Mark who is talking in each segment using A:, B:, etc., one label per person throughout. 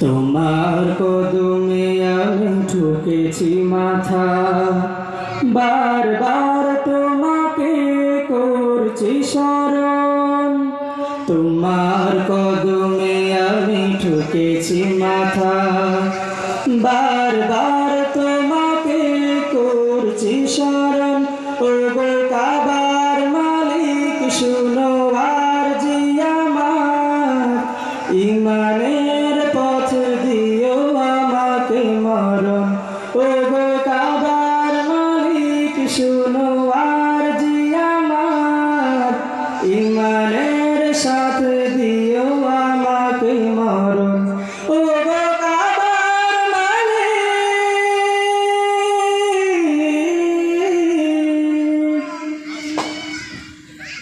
A: তোমার কদমে আমি ঠুকেছি মাথা। বারবার তোমাকে করছি স্মরণ। তোমার কদমে আমি ঠুকেছি মাথা। বারবার ইমানের পথ দিও আমাকে মরণ। ও গো কাবার মালিক, শুনো আর জিয়ামার ইমানের সাথে দিও আমাকে মরণ। ও গো কাবার মালিক,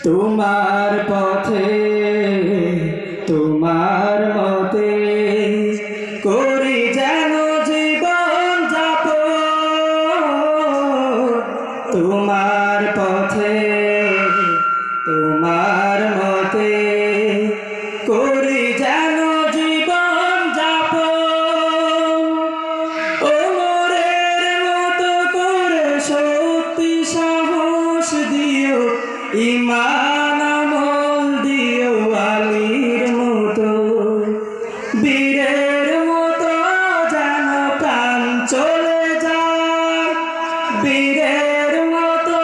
A: তোমার পথে তোমার মতে করি যেন জীবন যাপ। তোমার পথে, তোমার মতে করি যেন জীবন যাপ। ওমরের মতো করে শক্তি সাহস দিও ইমান বীরের মতো যেন প্রাণ চলে যায়। বীরের মতো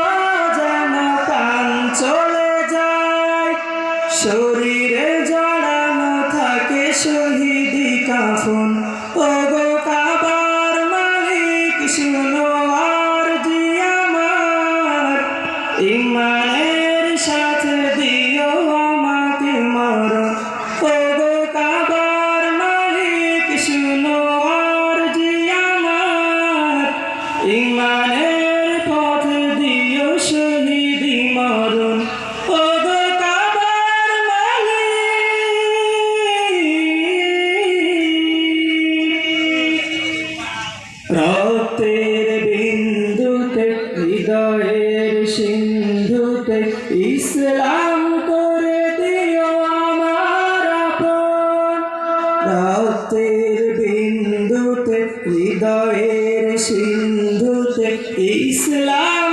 A: যেন প্রাণ চলে যায়। শরীরে জড়ানো থাকে শহীদি কাফন। ও গো কাবার মালিক, শুনো আর আমার। ইমানের হৃদয়ের সিন্ধুতে ইসলাম করে দিও আমার রক্তের বিন্দুতে হৃদয়ের সিন্ধুতে ইসলাম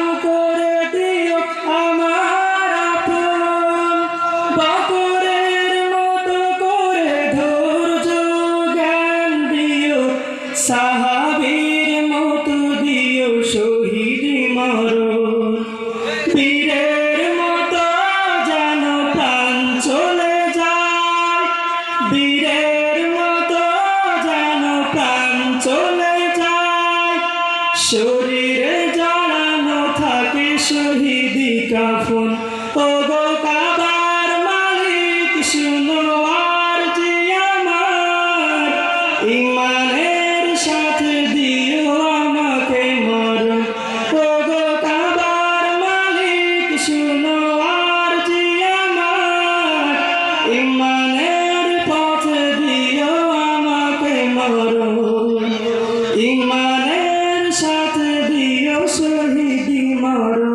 A: বীরের মতো যেন প্রাণ চলে যায়। শরীরে জড়ানো থাকে শহীদি কাফন। ও গো কাবার মালিক, শুনো করো ইমানের সাথে দিও শহীদ মরো